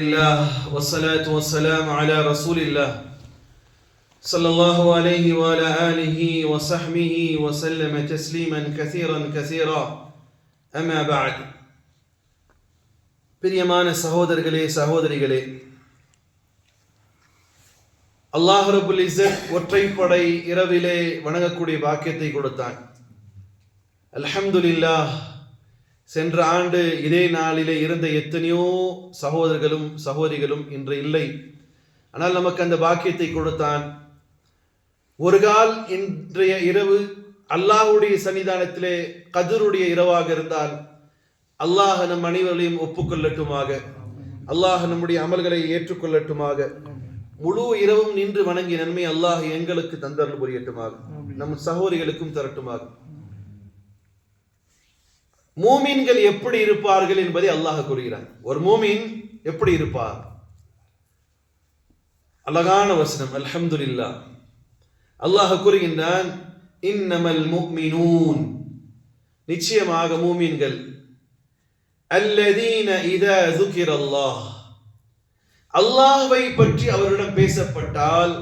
الله والصلاة والسلام على رسول الله صلى الله عليه وعلى آله وصحبه وسلم تسليما كثيرا كثيرا أما بعد பிரியமான சகோதரர்களே சகோதரிகளே அல்லாஹ் ரபுல் இஸ்ஸத் ஒற்றைப்படை இரவிலே வணங்கக்கூடிய பாக்கியத்தை கொடுத்தான் அல்ஹம்துலில்லாஹ் சென்ற ஆண்டு இதே நாளிலே இருந்த எத்தனையோ சகோதரர்களும் சகோதரிகளும் இன்று இல்லை. ஆனால் நமக்கு அந்த பாக்கியத்தை கொடுத்தான். ஒரு கால் இன்றைய இரவு அல்லாஹுடைய சன்னிதானத்திலே கதிருடைய இரவாக இருந்தால் அல்லாஹ் நம் அனைவர்களையும் ஒப்புக்கொள்ளட்டுமாக. அல்லாஹ் நம்முடைய அமல்களை ஏற்றுக்கொள்ளட்டுமாக. முழு இரவும் நின்று வணங்கி நன்மை அல்லாஹ் எங்களுக்கு தந்தருள் புரியட்டுமாக. நம் சகோதரிகளுக்கும் தரட்டுமாக. மூமீன்கள் எப்படி இருப்பார்கள் என்பதை அல்லாஹ் கூறுகிறார் ஒரு மூமீன் எப்படி இருப்பார்? அழகான வசனம் அல்ஹம்துல்லா அல்லாஹ் கூறுகின்றான் இன்னமல் முக்மினூன். நிச்சயமாக மூமீன்கள் அல்லதீன இத துகிர் அல்லாஹ் அல்லாஹ்வை பற்றி அவரிடம் பேசப்பட்டால்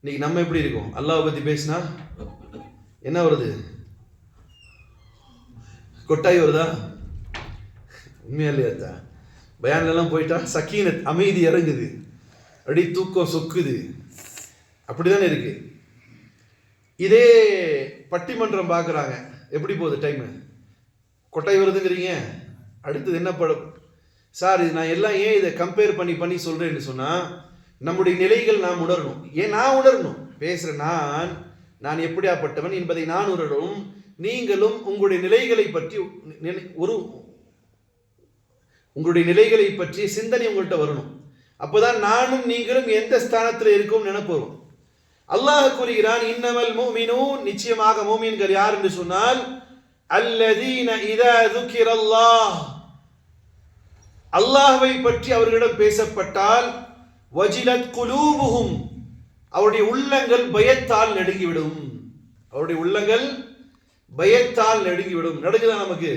இன்னைக்கு நம்ம எப்படி இருக்கோம்? அல்லாஹ் பத்தி பேசினா என்ன வருது? கொட்டாய் வருதா? உண்மையா இல்லையாத்தா பயான்லாம் போயிட்டா சக்கீனத் அமைதி இறங்குது. அடி தூக்கம் சொக்குது. அப்படிதானே இருக்கு. இதே பட்டிமன்றம் பார்க்குறாங்க எப்படி போகுது டைமு கொட்டாய் வருதுங்கிறீங்க? அடுத்தது என்ன படம்? சார் இது நான் எல்லாம் ஏன் இதை கம்பேர் பண்ணி பண்ணி சொல்கிறேன்னு சொன்னால் நம்முடைய நிலைகள் நாம் உணரணும். ஏன் நான் உணரணும்? பேசுகிற நான். நான் எப்படியாப்பட்டவன் என்பதை நான் உணரணும். நீங்களும் உங்களுடைய நிலைகளை பற்றி நினை- ஒரு உங்களுடைய நிலைகளை பற்றி சிந்தனை உங்கள்கிட்ட வரணும். அப்போதான் நானும் நீங்களும் எந்த ஸ்தானத்தில் இருக்கோம் நினைப்பு வரும் அல்லாஹ் கூறுகிறான் இன்னமல் மூமினூன் நிச்சயமாக மூமின்கள் யார் என்று சொன்னால் அல்லதீன இதா துக்கிரல்லாஹ். அல்லாஹ்வை பற்றி அவர்களிடம் பேசப்பட்டால் வஜிலத் குலூபுஹும். அவருடைய உள்ளங்கள் பயத்தால் நடுங்கிவிடும் அவருடைய உள்ளங்கள் பயத்தால் நடுங்கிவிடும். நடுங்குதா நமக்கு?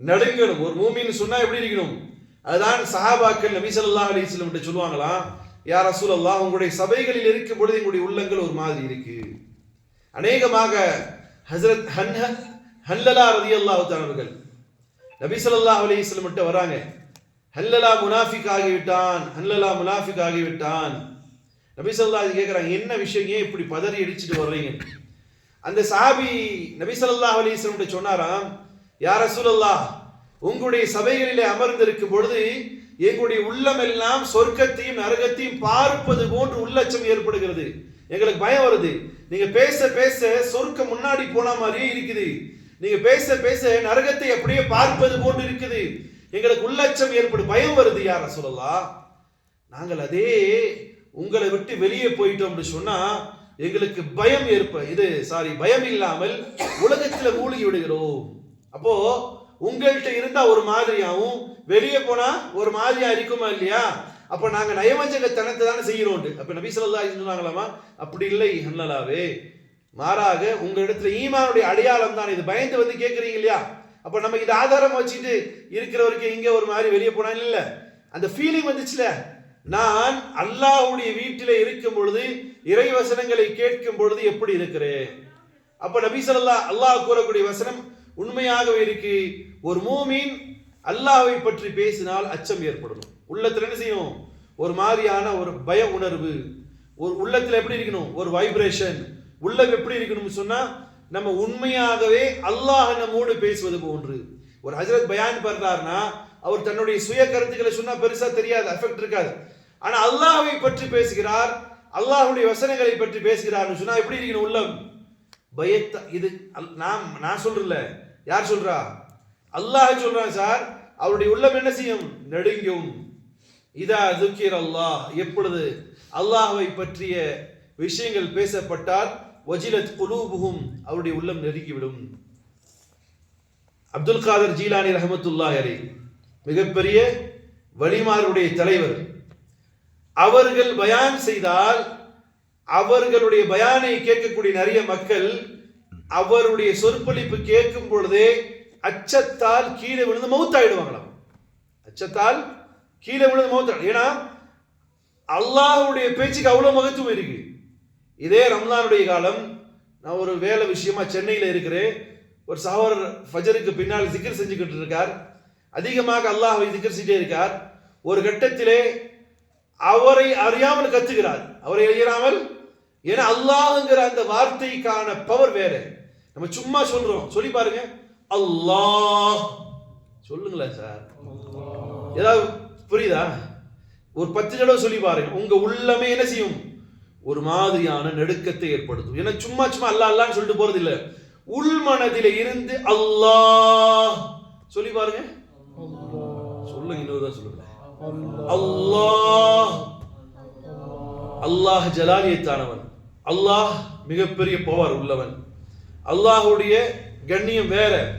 நடுங்கணும். ஒரு மூமின்னு சொன்னா எப்படி இருக்கணும்? அதுதான் சஹாபாக்கள் நபி ஸல்லல்லாஹு அலைஹி வஸல்லம் கிட்ட சொல்லுவாங்களாம் யா ரசூலல்லாஹ் உங்களுடைய சபைகளில் இருக்கும் பொழுது எங்களுடைய உள்ளங்கள் ஒரு மாதிரி இருக்கு. அநேகமாக ஹசரத் ஹன்ஹ ஹல்லலா ரதி தஆலா அவர்கள் நபி ஸல்லல்லாஹு அலைஹி வஸல்லம் வராங்க. ஹல்லலா முனாஃபிக் ஆகிவிட்டான். ஹல்லலா முனாஃபிக் ஆகிவிட்டான். நபி ஸல்லல்லாஹு கேட்குறாங்க என்ன விஷயம்? ஏன் இப்படி பதறி அடிச்சுட்டு வர்றீங்க? அந்த சாபி நபிசல்லா ஸல்லல்லாஹு சொன்னாராம் யா ரசூலல்லாஹ் உங்களுடைய சபைகளிலே அமர்ந்திருக்கும் பொழுது எங்களுடைய உள்ளம் எல்லாம் சொர்க்கத்தையும் நரகத்தையும் பார்ப்பது போன்று உள்ளச்சம் ஏற்படுகிறது. எங்களுக்கு பயம் வருது. நீங்க பேச பேச சொர்க்கம் முன்னாடி போன மாதிரியே இருக்குது. நீங்க பேச பேச நரகத்தை அப்படியே பார்ப்பது போன்று இருக்குது. எங்களுக்கு உள்ளச்சம் ஏற்படும். பயம் வருது யார சொல்லலாம் நாங்கள் அதே உங்களை விட்டு வெளியே போயிட்டோம் அப்படின்னு சொன்னா எங்களுக்கு பயம் ஏற்ப இது சாரி பயம் இல்லாமல் உலகத்துல மூழ்கி விடுகிறோம். அப்போ உங்கள்கிட்ட இருந்தா ஒரு மாதிரியாவும் வெளியே போனா ஒரு மாதிரியா இருக்குமா இல்லையா? அப்ப நாங்க நயவஞ்சகத்தனத்தை தானே செய்யறோம் அப்ப நபி சொல்லா சொன்னாங்களாமா? அப்படி இல்லை ஹல்லலாவே மாறாக உங்களிடத்துல ஈமானுடைய அடையாளம் தான். இது பயந்து வந்து கேட்குறீங்க இல்லையா? அப்ப நம்ம இது ஆதாரம் வச்சுட்டு இருக்கிறவருக்கு இங்க ஒரு மாதிரி வெளியே போனான்னு இல்ல. அந்த ஃபீலிங் வந்துச்சுல? நான் அல்லாஹ்வுடைய வீட்டில் இருக்கும் பொழுது இறை வசனங்களை கேட்கும் பொழுது எப்படி இருக்கிறேன்? அப்ப நபி சொல்லா அல்லாஹ் கூறக்கூடிய வசனம் உண்மையாகவே இருக்கு. ஒரு மூமின் அல்லாஹை பற்றி பேசினால் அச்சம் ஏற்படணும். உள்ளத்துல என்ன செய்யும் ஒரு மாதிரியான ஒரு பய உணர்வு. ஒரு உள்ளத்துல எப்படி இருக்கணும்? ஒரு வைப்ரேஷன் உள்ளம் எப்படி இருக்கணும்னு சொன்னா நம்ம உண்மையாகவே அல்லாஹ் நம்மோடு பேசுவது போன்று. ஒரு ஹஜரத் பயான் பண்றாருன்னா அவர் தன்னுடைய சுய கருத்துக்களை சொன்னா பெருசா தெரியாது அஃபெக்ட் இருக்காது. ஆனா அல்லாஹை பற்றி பேசுகிறார் அல்லாஹுடைய வசனங்களை பற்றி பேசுகிறார்னு சொன்னா எப்படி இருக்கணும் உள்ளம்? பயத்த இது நான் நான் சொல்றல யார் சொல்றா? அல்லாஹ் சொல்றான் சார் அவருடைய உள்ளம் என்ன செய்யும்? நெடுங்கும். இதா துக்கீர் அல்லாஹ் எப்பொழுது அல்லாஹ்வை பற்றிய விஷயங்கள் பேசப்பட்டால் வஜிலத் குலூபுகும் அவருடைய உள்ளம் நெருங்கிவிடும். அப்துல் காதர் ஜீலானி ரஹமத்துல்லாஹி அலைஹி மிகப்பெரிய வலிமாருடைய தலைவர். அவர்கள் பயான் செய்தால் அவர்களுடைய பயானை கேட்கக்கூடிய நிறைய மக்கள் அவருடைய சொற்பொழிப்பு கேட்கும் பொழுதே அச்சத்தால் கீழே விழுந்து மௌத்தாயிடுவாங்களாம். அச்சத்தால் கீழே விழுந்து மௌத்த ஏன்னா அல்லாஹுடைய பேச்சுக்கு அவ்வளோ மகத்துவம் இருக்கு. இதே ரம்லானுடைய காலம் நான் ஒரு வேலை விஷயமா சென்னையில் இருக்கிறேன். ஒரு சகோதரர் ஃபஜருக்கு பின்னால் சிக்கர் செஞ்சுக்கிட்டு இருக்கார். அதிகமாக அல்லாஹை சிக்கர் செஞ்சே இருக்கார். ஒரு கட்டத்திலே அவரை அறியாமல் கத்துகிறார். அவரை அறியாமல்? ஏன்னா அல்லாஹ்ங்கிற அந்த வார்த்தைக்கான பவர் வேற. நம்ம சும்மா சொல்றோம். சொல்லி பாருங்க. அல்லாஹ். சொல்லுங்களேன் சார். ஏதாவது புரியுதா? ஒரு பத்து தடவை சொல்லி பாருங்க. உங்க உள்ளமே என்ன செய்யும்? ஒரு மாதிரியான நெடுக்கத்தை ஏற்படுத்தும். ஏன்னா சும்மா சும்மா அல்லா அல்லான்னு சொல்லிட்டு போறது இல்ல. உள்மனதில இருந்து அல்லாஹ். சொல்லி பாருங்க. சொல்லுங்க இன்னொரு தான் சொல்லுங்க. அல்லாஹ் அல்லாஹ் ஜலாலியத்தானவன். அல்லாஹ் மிகப்பெரிய பவர் உள்ளவன். அல்லாஹுடைய கண்ணியம் வேற.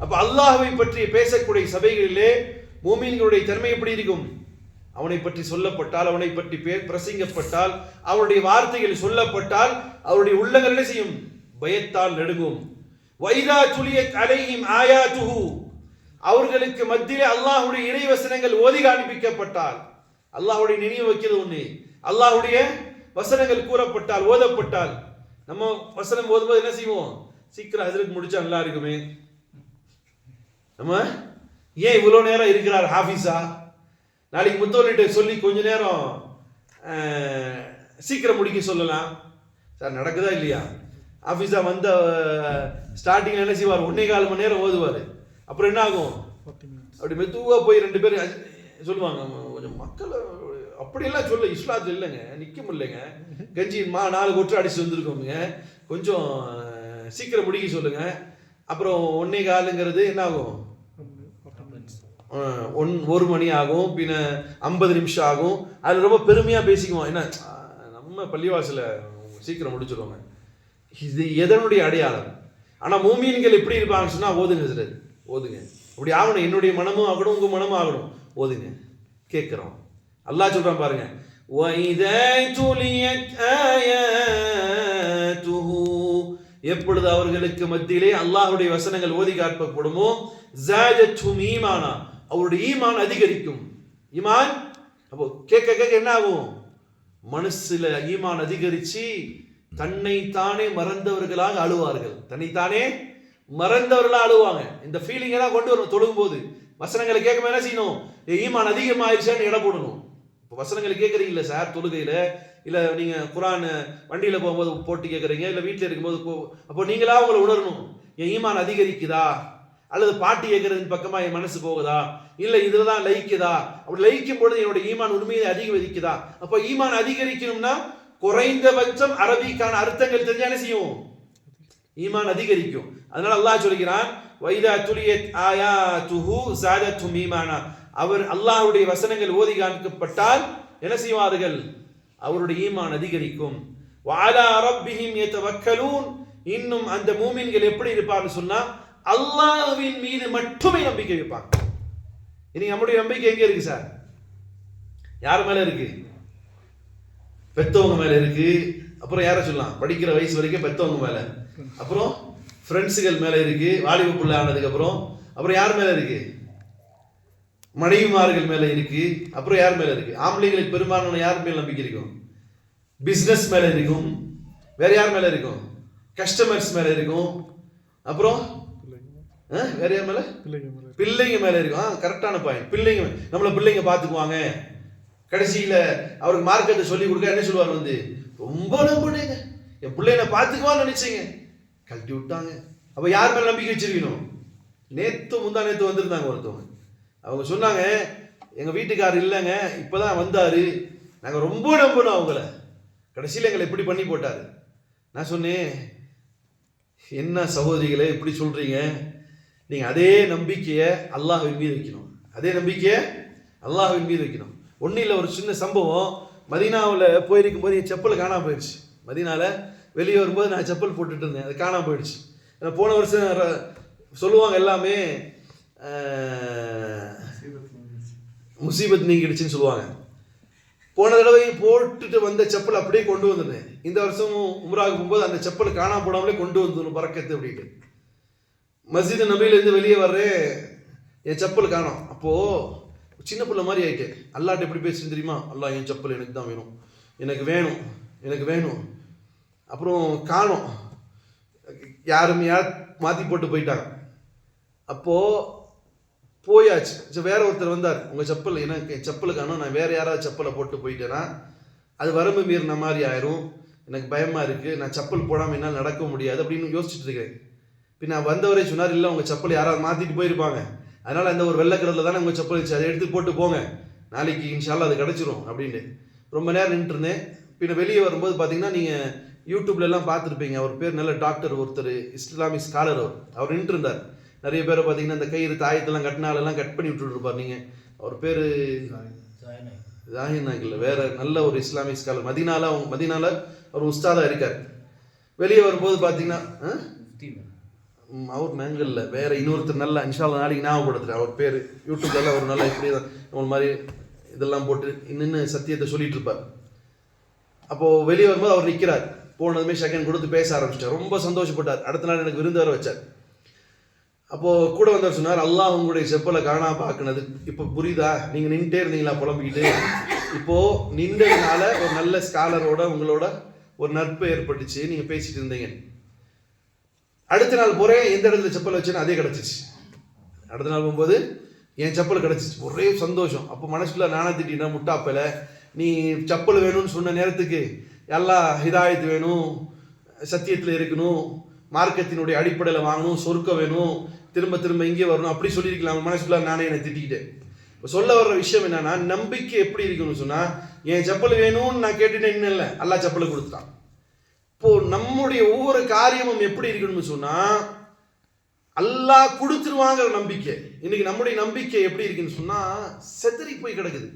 அப்ப அல்லாஹுவை பற்றி பேசக்கூடிய சபைகளிலே மூமீன்களுடைய தன்மை எப்படி இருக்கும்? அவனை பற்றி சொல்லப்பட்டால் அவனை பற்றி பே- பிரசங்கப்பட்டால் அவருடைய வார்த்தைகள் சொல்லப்பட்டால் அவருடைய உள்ளங்கள் என்ன செய்யும்? பயத்தால் நடுங்கும். வைதா துலியத் அலைஹிம் ஆயாத்துஹு. அவர்களுக்கு மத்தியிலே இணை வசனங்கள் ஓதி காண்பிக்கப்பட்டால் அல்லாஹுடைய நினைவு வைக்கிறது ஒண்ணு அல்லாஹுடைய வசனங்கள் கூறப்பட்டால் ஓதப்பட்டால் நம்ம வசனம் ஓதும்போது என்ன செய்வோம்? சீக்கிரம் ஹஜரத் முடிச்சா நல்லா இருக்குமே. நம்ம ஏன் இவ்வளோ நேரம் இருக்கிறார் ஹாஃபிஸா? நாளைக்கு முத்தோலிட்ட சொல்லி கொஞ்ச நேரம் சீக்கிரம் முடிக்க சொல்லலாம். சார் நடக்குதா இல்லையா? ஆஃபீஸாக வந்த ஸ்டார்டிங் என்ன செய்வார்? ஒன்னே கால் மணி நேரம் ஓதுவார். அப்புறம் என்ன ஆகும்? அப்படி மெதுவா போய் ரெண்டு பேரும் சொல்லுவாங்க கொஞ்சம் மக்கள் அப்படியெல்லாம் சொல்ல இஸ்லாத்து இல்லைங்க நிக்க முடியலைங்க. கஞ்சி மா நாலு கொற்று அடிச்சு வந்திருக்கோங்க கொஞ்சம் சீக்கிரம் முடிக்க சொல்லுங்க. அப்புறம் ஒன்னே காலுங்கிறது என்ன ஆகும்? ஒன் ஒரு மணி ஆகும் பின்ன ஐம்பது நிமிஷம் ஆகும். அதில் ரொம்ப பெருமையாக பேசிக்குவோம். என்ன நம்ம பள்ளிவாசல சீக்கிரம் முடிச்சிருவாங்க. இது எதனுடைய அடையாளம்? ஆனால் மூமீன்கள் எப்படி இருப்பாங்கன்னு சொன்னால் ஓதுங்க ஓதுங்க. அப்படி ஆகணும். என்னுடைய மனமும் ஆகணும் உங்கள் மனமும் ஆகணும். ஓதுங்க. கேட்குறோம். அல்லாஹ் சொல்கிறான் பாருங்க. எப்பொழுது அவர்களுக்கு மத்தியிலே அல்லாஹுடைய வசனங்கள் ஓதி காட்டப்படுமோ ஈமானா. அவருடைய ஈமான் அதிகரிக்கும். ஈமான்? அப்போ கேட்க கேட்க என்ன ஆகும்? மனசுல ஈமான் அதிகரிச்சு தன்னைத்தானே மறந்தவர்களாக அழுவார்கள் தன்னைத்தானே மறந்தவர்களாக அழுவாங்க இந்த ஃபீலிங் எல்லாம் கொண்டு வரணும் தொழுகும் போது வசனங்களை கேட்கும் என்ன செய்யணும்? ஈமான் அதிகமாயிருச்சான்னு இடம் போடணும். இப்போ வசனங்களை கேட்குறீங்களே சார் தொழுகையில்? இல்லை நீங்கள் குரான் வண்டியில் போகும்போது போட்டு கேட்குறீங்க இல்லை வீட்டில் இருக்கும்போது போ- அப்போ நீங்களா உங்களை உணரணும். என் ஈமான் அதிகரிக்குதா? அல்லது பாட்டு கேட்கறதின் பக்கமாக என் மனசு போகுதா? இல்லை இதில் தான் லயிக்குதா? அப்படி லயிக்கும் பொழுது என்னோட ஈமான் உண்மையை அதிகரிக்குதா? அப்போ ஈமான் அதிகரிக்கணும்னா குறைந்தபட்சம் அரபிக்கான அர்த்தங்கள் தெரிஞ்சாலே செய்வோம் செய்யும்? ஈமான் அதிகரிக்கும். அதனால அல்லாஹ் சொல்கிறான் வைதா துலியத் துஹு சாதத்தும் ஈமானா. அவர் அல்லாஹுடைய வசனங்கள் ஓதி காண்பிக்கப்பட்டால் என்ன செய்வார்கள்? அவருடைய ஈமான் அதிகரிக்கும். வாலா ரப்பிஹிம் வக்கலூன் இன்னும் அந்த மூமின்கள் எப்படி இருப்பார்னு சொன்னா அல்லாஹ்வின் மீது மட்டுமே நம்பிக்கை வைப்பாங்க. இனி நம்முடைய நம்பிக்கை எங்க இருக்கு சார்? யார் மேல இருக்கு? பெத்தவங்க மேல இருக்கு. அப்புறம் யாரை சொல்லலாம்? படிக்கிற வயசு வரைக்கும் பெத்தவங்க மேலே. அப்புறம் ஃப்ரெண்ட்ஸுகள் மேலே இருக்கு. வாலிப பிள்ளை ஆனதுக்கப்புறம் அப்புறம் யார் மேலே இருக்கு? மனைவிமார்கள் மேலே இருக்கு. அப்புறம் யார் மேலே இருக்கு? ஆம்பளைங்களுக்கு பெரும்பாலான யார் மேல நம்பிக்கை இருக்கும்? பிஸ்னஸ் மேலே இருக்கும். வேற யார் மேலே இருக்கும்? கஸ்டமர்ஸ் மேலே இருக்கும். அப்புறம் ஆ, வேற யார் மேலே? பிள்ளைங்க மேலே இருக்கும். ஆ கரெக்டான பாயிண்ட் பிள்ளைங்க நம்மள பிள்ளைங்க பார்த்துக்குவாங்க கடைசியில் அவருக்கு மார்க்கத்தை சொல்லி கொடுக்க என்ன சொல்லுவார் வந்து? ரொம்ப நம்பினீங்க. என் பிள்ளைய பார்த்துக்குவான்னு நினைச்சீங்க. கழட்டி விட்டாங்க அப்ப யார் மேல நம்பிக்கை வச்சிருக்கணும்? நேத்து முந்தா நேத்து வந்திருந்தாங்க ஒருத்தவங்க. அவங்க சொன்னாங்க எங்க வீட்டுக்காரர் இல்லைங்க இப்பதான் வந்தாரு. நாங்க ரொம்ப நம்பினோம் அவங்கள. கடைசியில் எங்களை இப்படி பண்ணி போட்டாரு. நான் சொன்னேன் என்ன சகோதரிகளே இப்படி சொல்றீங்க? நீங்க அதே நம்பிக்கையை அல்லாஹின் மீது வைக்கணும். அதே நம்பிக்கையை அல்லாஹின் மீது வைக்கணும். ஒன்றும் இல்லை ஒரு சின்ன சம்பவம். மதீனாவில் போயிருக்கும் போது என் செப்பல் காணாம போயிடுச்சு மதினாவில் வெளியே வரும்போது நான் செப்பல் போட்டுட்டு இருந்தேன். அது காணாமல் போயிடுச்சு. ஏன்னா போன வருஷம் சொல்லுவாங்க எல்லாமே முசீபத் நீங்கிடுச்சுன்னு சொல்லுவாங்க. போன தடவை போட்டுட்டு வந்த செப்பல் அப்படியே கொண்டு வந்திருந்தேன் இந்த வருஷம் உம்ராவுக்கு போகும்போது அந்த செப்பல் காணாம போடாமலே கொண்டு வந்துடும் பறக்கத்து அப்படின்ட்டு. மஸ்ஜித் நபிலேருந்து வெளியே வர்றேன் என் செப்பல் காணும். அப்போது சின்ன பிள்ளை மாதிரி ஆயிட்டேன். அல்லாட்ட எப்படி பேசுன்னு தெரியுமா? அல்லா என் செப்பல் எனக்கு தான் வேணும். எனக்கு வேணும். எனக்கு வேணும். அப்புறம் காணோம். யாரும் யார் மாற்றி போட்டு போயிட்டாங்க. அப்போது போயாச்சு. சரி, வேற ஒருத்தர் வந்தார். உங்கள் செப்பல் எனக்கு என் செப்பல் காணும். நான் வேறு யாராவது செப்பலை போட்டு போயிட்டேன்னா அது வரம்பு மீறின மாதிரி ஆயிரும். எனக்கு பயமாக இருக்குது நான் செப்பல் போடாமல் என்னால் நடக்க முடியாது அப்படின்னு யோசிச்சுட்டு இருக்கேன் பின் நான் வந்தவரே சொன்னார் இல்லை உங்கள் செப்பல் யாராவது மாற்றிட்டு போயிருப்பாங்க. அதனால் அந்த ஒரு வெள்ளை கலரில் தானே உங்கள் செப்பல் இருந்துச்சு. அதை எடுத்து போட்டு போங்க. நாளைக்கு இன்ஷால்லாம் அது கிடச்சிரும் அப்படின்னு ரொம்ப நேரம் நின்றுட்டு இருந்தேன். பின்ன வெளியே வரும்போது பார்த்தீங்கன்னா நீங்கள் யூடியூப்லலாம் பார்த்துருப்பீங்க. அவர் பேர் நல்ல டாக்டர் ஒருத்தர் இஸ்லாமிக் ஸ்காலர் அவர். அவர் நின்றுருந்தார். நிறைய பேரை பார்த்தீங்கன்னா இந்த கயிறு தாயத்தெல்லாம் கட்டினாலெல்லாம் கட் பண்ணி விட்டுருப்பார் நீங்கள் அவர் பேர் ஜாகிர் நாயக் இல்லை வேற நல்ல ஒரு இஸ்லாமிக் ஸ்காலர் மதினால அவங்க மதினால அவர் உஸ்தாதாக இருக்கார். வெளியே வரும்போது பார்த்தீங்கன்னா அவர் ம், அவர் வேறு வேற இன்னொருத்தர் நல்லா இன்ஷால்ல நாளைக்கு ஞாபகப்படுத்துறேன். அவர் பேர் யூடியூப்ல ஒரு நல்லா இப்படி தான் ஒரு மாதிரி இதெல்லாம் போட்டு இன்னும் சத்தியத்தை சொல்லிட்டு இருப்பார் அப்போது வெளியே வரும்போது அவர் நிற்கிறார் போனதுமே செகண்ட் கொடுத்து பேச ஆரம்பிச்சிட்டார். ரொம்ப சந்தோஷப்பட்டார். அடுத்த நாள் எனக்கு விருந்து வர வச்சார். அப்போது கூட வந்தவர் சொன்னார் அல்லாஹ் உங்களுடைய செப்பலை காணா பார்க்கினது. இப்போ புரியுதா? நீங்கள் நின்றுட்டே இருந்தீங்களா புலம்பிக்கிட்டு? இப்போது நின்றதுனால ஒரு நல்ல ஸ்காலரோட உங்களோட ஒரு நட்பு ஏற்பட்டுச்சு. நீங்கள் பேசிட்டு இருந்தீங்க. அடுத்த நாள் போகிறேன் எந்த இடத்துல செப்பல் வச்சேன்னு அதே கிடச்சிச்சு. அடுத்த நாள் போகும்போது என் செப்பல் கிடச்சிச்சு. ஒரே சந்தோஷம். அப்போ மனசுக்குள்ள நானா திட்டினா முட்டாப்பல நீ செப்பல் வேணும்னு சொன்ன நேரத்துக்கு எல்லாம் ஹிதாயத்து வேணும் சத்தியத்தில் இருக்கணும் மார்க்கத்தினுடைய அடிப்படையில் வாங்கணும் சொர்க்கம் வேணும் திரும்ப திரும்ப இங்கே வரணும் அப்படி சொல்லியிருக்கலாம். மனசுக்குள்ள நானே என்னை திட்டிக்கிட்டேன். இப்போ சொல்ல வர்ற விஷயம் என்னன்னா நம்பிக்கை எப்படி இருக்கணும்னு சொன்னால் என் செப்பல் வேணும்னு நான் கேட்டுட்டேன் இன்னும் இல்லை அல்லா செப்பலை கொடுத்துட்டான். இப்போ நம்முடைய ஒவ்வொரு காரியமும் எப்படி இருக்கணும்னு சொன்னா அல்லாஹ் கொடுத்துருவாங்கிற நம்பிக்கை. இன்னைக்கு நம்முடைய நம்பிக்கை எப்படி இருக்குன்னு சொன்னா செதறி போய் கிடக்குது.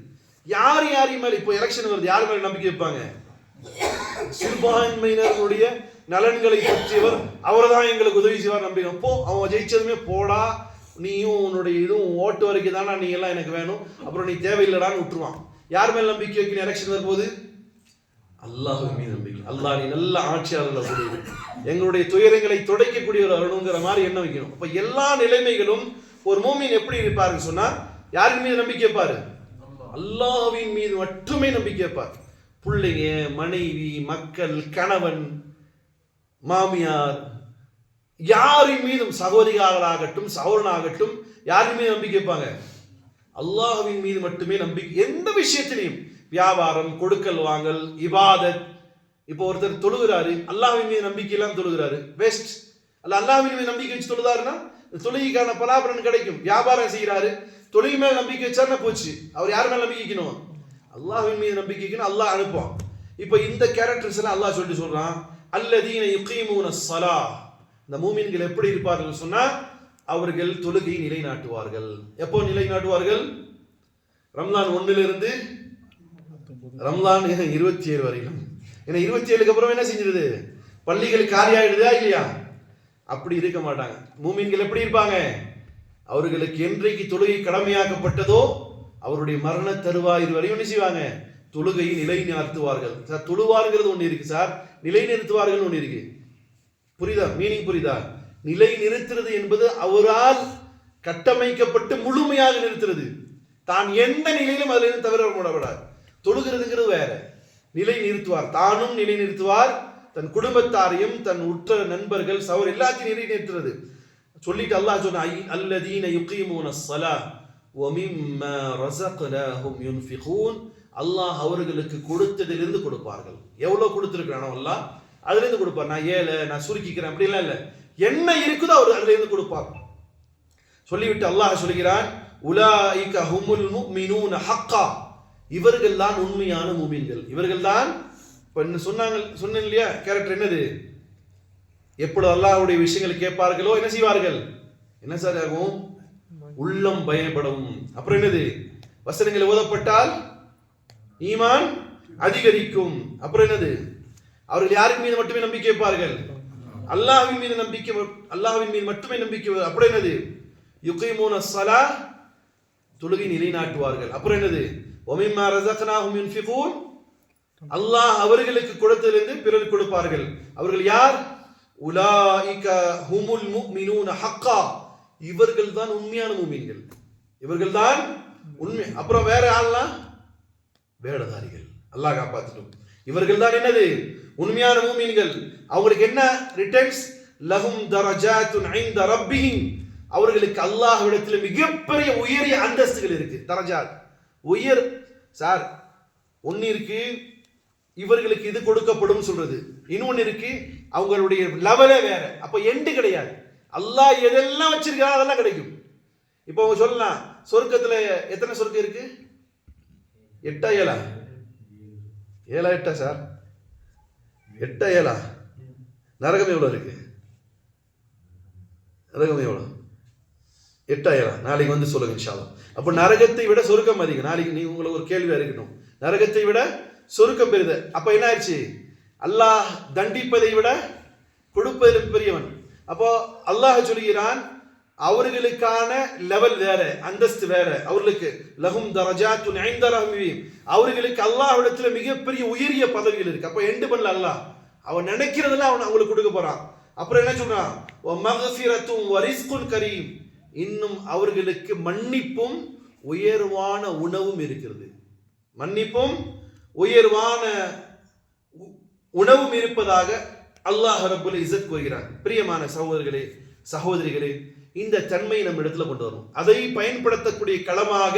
யார் யாரையும் மேலே இப்போ எலெக்ஷன் வருது யார் மேலே நம்பிக்கை வைப்பாங்க? சிறுபான்மையினருடைய நலன்களை பற்றியவர் அவர் தான் எங்களுக்கு உதவி செய்வார் நம்பிக்கை போ அவன் ஜெயிச்சதுமே போடா. நீயும் உன்னுடைய இதுவும் ஓட்டு வரைக்கும் தானா நீ எல்லாம் எனக்கு வேணும். அப்புறம் நீ தேவையில்லடான்னு விட்டுருவான். யார் மேல் நம்பிக்கை வைக்கணும்? எலெக்ஷன் வரும்போது? அல்லாஹ் மீது நம்பிக்கை. அல்லாஹ் நீ நல்ல ஆட்சியாளர்கள் கூடியது எங்களுடைய துயரங்களை துடைக்கக்கூடியவர் வரணுங்கிற மாதிரி எண்ணம் வைக்கணும். அப்ப எல்லா நிலைமைகளும் ஒரு மூமின் எப்படி இருப்பாருன்னு சொன்னா யாருக்கு மீது நம்பிக்கை வைப்பாரு? அல்லாஹ்வின் மீது மட்டுமே நம்பிக்கை வைப்பார். பிள்ளைங்க மனைவி மக்கள் கணவன் மாமியார் யாரின் மீதும் சகோதரிகளாகட்டும் சகோதரனாகட்டும் யாரின் மீது நம்பிக்கை வைப்பாங்க? அல்லாஹுவின் மீது மட்டுமே நம்பிக்கை எந்த விஷயத்திலையும். வியாபாரம் கொடுக்கல் வாங்கல் இபாதத். இப்போ ஒருத்தர் தொழுகிறாரு அல்லாஹ்வின் மீது நம்பிக்கையெல்லாம் தொழுகிறாரு பெஸ்ட் அல்ல அல்லாஹ்வின் மீது நம்பிக்கை வச்சு தொழுதாருன்னா இந்த தொழுகைக்கான பலாபலன் கிடைக்கும். வியாபாரம் செய்கிறாரு தொழுகை மேல நம்பிக்கை வச்சாருன்னா போச்சு. அவர் யார் மேல நம்பிக்கைக்கணும் அல்லாஹின் மீது நம்பிக்கைக்குன்னு அல்லாஹ் அனுப்புவான். இப்போ இந்த கேரக்டர்ஸ் எல்லாம் அல்லாஹ் சொல்லிட்டு சொல்றான் அல்லதீன யுகீமூன ஸலா இந்த மூமின்கள் எப்படி இருப்பார்கள் சொன்னா அவர்கள் தொழுகையை நிலைநாட்டுவார்கள். எப்போ நிலைநாட்டுவார்கள்? ரம்லான் ஒன்னிலிருந்து ரம்லான் இருபத்தி ஏழு வரையிலும். ஏன்னா இருபத்தி ஏழுக்கு அப்புறம் என்ன செஞ்சிருது? பள்ளிகள் காலியாயிடுதா இல்லையா? அப்படி இருக்க மாட்டாங்க. மூமின்கள் எப்படி இருப்பாங்க? அவர்களுக்கு என்றைக்கு தொழுகை கடமையாக்கப்பட்டதோ அவருடைய மரண தருவாயிரு வரையும் என்ன செய்வாங்க? தொழுகையை நிலைநிறுத்துவார்கள். சார் தொழுவாருங்கிறது ஒன்று இருக்கு சார். நிலைநிறுத்துவார்கள் ஒன்று இருக்கு. புரியுதா? மீனிங் புரியுதா? நிலை நிறுத்துறது என்பது அவரால் கட்டமைக்கப்பட்டு முழுமையாக நிறுத்துறது. தான் எந்த நிலையிலும் அதில் இருந்து தவிர விடப்படாது தொழுகிறதுங்கிறது வேற. நிலை நிறுத்துவார் தானும் நிலை நிறுத்துவார் தன் குடும்பத்தாரையும் தன் உற்ற நண்பர்கள் சவர் எல்லாத்தையும் நிலை நிறுத்துறது சொல்லிட்டு அல்லாஹ் சொன்ன ஐ- அல்லதீன யுகீமூன ஸலா வமிம்மா ரஸக்னாஹும் யுன்ஃபிகூன் அல்லாஹ் அவர்களுக்கு கொடுத்ததிலிருந்து கொடுப்பார்கள். எவ்வளோ கொடுத்திருக்கிறானோ அல்லாஹ் அதுலேருந்து கொடுப்பார். நான் ஏழை நான் சுருக்கிக்கிறேன் அப்படிலாம் இல்லை. என்ன இருக்குதோ அவர் அதுலேருந்து கொடுப்பார். சொல்லிவிட்டு அல்லாஹ் சொல்கிறான்? உலாயிக ஹுமுல் முக்மினூன் ஹக்கா. இவர்கள் தான் உண்மையான மூமின்கள். இவர்கள் தான் இப்போ என்ன சொன்னாங்க சொன்னேன் இல்லையா? கேரக்டர் என்னது? எப்பொழுது அல்லாஹ்வுடைய விஷயங்களை கேட்பார்களோ என்ன செய்வார்கள்? என்ன சார் ஆகும்? உள்ளம் பயப்படும் அப்புறம் என்னது? வசனங்கள் ஓதப்பட்டால் ஈமான் அதிகரிக்கும். அப்புறம் என்னது? அவர்கள் யாரின் மீது மட்டுமே நம்பிக்கை வைப்பார்கள்? அல்லாஹ்வின் மீது நம்பிக்கை மட்- அல்லாஹ்வின் மீது மட்டுமே நம்பிக்கை அப்புறம் என்னது? யுகைமூன சலா தொழுகை நிலைநாட்டுவார்கள். அப்புறம் என்னது? ஒமிம்மா ரஸக்னாஹும் யுன்ஃபிகூன். அல்லாஹ் அவர்களுக்கு கொடுத்ததிலிருந்து பிறர் கொடுப்பார்கள். அவர்கள் யார்? உலாயிக ஹுமுல் முக்மினூன ஹக்கா. இவர்கள் தான் உண்மையான மூமின்கள். இவர்கள் தான் உண்மை. அப்புறம் வேற ஆள்லாம் வேடதாரிகள். அல்லாஹ் காப்பாத்திட்டோம். இவர்கள் தான் என்னது? உண்மையான மூமீன்கள். அவங்களுக்கு என்ன ரிட்டர்ன்ஸ் லஹும் தரஜாத்துன் ஐந்த ரப்பிஹிம். அவர்களுக்கு அல்லாஹ்விடத்தில் மிகப்பெரிய உயரிய அந்தஸ்துகள் இருக்கு. தரஜாத். உயர் சார் ஒன்னு இருக்கு இவர்களுக்கு இது கொடுக்கப்படும் சொல்றது. இன்னொன்னு இருக்கு அவங்களுடைய லெவலே வேற. அப்ப எண்டு கிடையாது. அல்லாஹ் எதெல்லாம் வச்சிருக்கா அதெல்லாம் கிடைக்கும். இப்போ அவங்க சொல்லலாம் சொர்க்கத்தில் எத்தனை சொர்க்கம் இருக்கு? எட்டா ஏழா? ஏழா எட்டா சார்? எட்டா ஏழா? நரகம் எவ்வளோ இருக்கு? நரகம் எவ்வளோ எட்டா ஏழா? நாளைக்கு வந்து சொல்லுங்க இன்ஷாலும் அப்போ நரகத்தை விட சொருக்கம் அதிகம். நாளைக்கு நீ உங்களுக்கு ஒரு கேள்வியா இருக்கணும் நரகத்தை விட சொருக்கம் பெரிது. அப்போ என்ன ஆயிடுச்சு? அல்லாஹ் தண்டிப்பதை விட கொடுப்பதிலும் பெரியவன். அப்போ அல்லாஹ் சொல்கிறான் அவர்களுக்கான லெவல் வேற அந்தஸ்து வேற. அவர்களுக்கு லகும் தரஜா துன் ஐந்தரஹம் அவர்களுக்கு அல்லாஹ்விடத்துல மிகப்பெரிய உயரிய பதவிகள் இருக்கு. அப்ப எண்டு பண்ணல அல்லாஹ். அவன் நினைக்கிறதெல்லாம் அவன் அவங்களுக்கு கொடுக்க போறான். அப்புறம் என்ன சொல்றான்? மகஃபிரத்தும் வரிஸ்குன் கரீம். இன்னும் அவர்களுக்கு மன்னிப்பும் உயர்வான உணவும் இருக்கிறது. மன்னிப்பும் உயர்வான உ- உணவும் இருப்பதாக அல்லாஹ் ரபுல் இசத் கூறுகிறான். பிரியமான சகோதரிகளே சகோதரிகளே இந்த தன்மையை நம்ம இடத்துல கொண்டு வரணும். அதை பயன்படுத்தக்கூடிய களமாக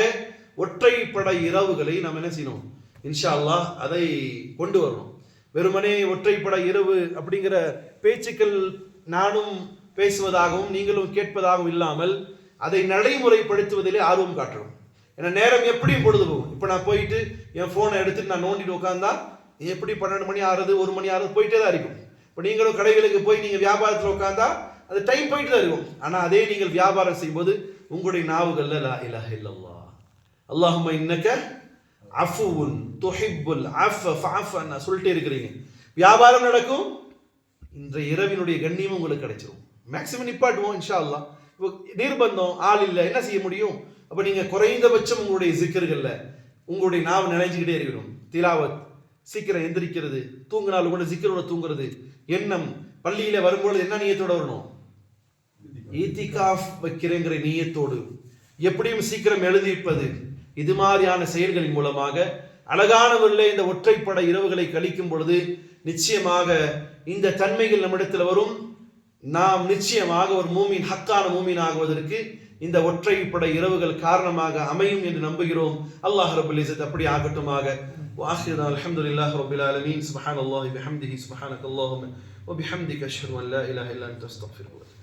ஒற்றைப்படை இரவுகளை நாம் என்ன செய்யணும்? இன்ஷா அல்லாஹ் அதை கொண்டு வரணும். வெறுமனே ஒற்றைப்படை இரவு அப்படிங்கிற பேச்சுக்கள் நானும் பேசுவதாகவும் நீங்களும் கேட்பதாகவும் இல்லாமல் அதை நடைமுறைப்படுத்துவதிலே ஆர்வம் காட்டணும். ஏன்னா நேரம் எப்படியும் பொழுது போகும் இப்போ நான் போயிட்டு என் ஃபோனை எடுத்துட்டு நான் நோண்டிட்டு உட்காந்தா எப்படி பன்னெண்டு மணி ஆறுது ஒரு மணி ஆறுது போயிட்டே தான் இருக்கும். இப்போ நீங்களும் கடைகளுக்கு போய் நீங்கள் வியாபாரத்தில் உட்காந்தா அது டைம் போயிட்டு தான் இருக்கும். ஆனால் அதே நீங்கள் வியாபாரம் செய்யும்போது உங்களுடைய நாவுகள்ல லா இலஹ இல்லல்லா அல்லாஹும்ம இன்னக்க அஃபுன் துஹிப்புல் அஃப் ஃபாஃப் நான் சொல்லிட்டே இருக்கிறீங்க. வியாபாரம் நடக்கும். இன்றைய இரவினுடைய கண்ணியம் உங்களுக்கு கிடைச்சிரும். மேக்ஸிமம் நிப்பாட்டுவோம் இன்ஷா அல்லா இப்போ நிர்பந்தம் ஆள் இல்லை என்ன செய்ய முடியும்? அப்போ நீங்கள் குறைந்தபட்சம் உங்களுடைய சிக்கர்களில் உங்களுடைய நாவு நினைஞ்சுக்கிட்டே இருக்கணும். திலாவத் சீக்கிரம் எந்திரிக்கிறது தூங்கினாலும் கூட சிக்கரோட தூங்குறது. எண்ணம். பள்ளியில வரும்பொழுது என்ன நீயத்தோட வரணும்? ஈத்திகாஃப் வைக்கிறேங்கிற நீயத்தோடு. எப்படியும் சீக்கிரம் எழுதிப்பது. இது மாதிரியான செயல்களின் மூலமாக அழகானவர்களே இந்த ஒற்றைப்பட இரவுகளை கழிக்கும் பொழுது நிச்சயமாக இந்த தன்மைகள் நம்மிடத்தில் வரும். நாம் நிச்சயமாக ஒரு மூமின் ஹக்கான மூமின் ஆகுவதற்கு இந்த ஒற்றைப்படை இரவுகள் காரணமாக அமையும் என்று நம்புகிறோம். அல்லாஹ் ரபுல் அப்படி ஆகட்டுமாக. واخرنا الحمد لله رب العالمين سبحان الله بحمده سبحانك اللهم وبحمدك اشهد ان لا اله الا انت استغفرك واتوب إليك.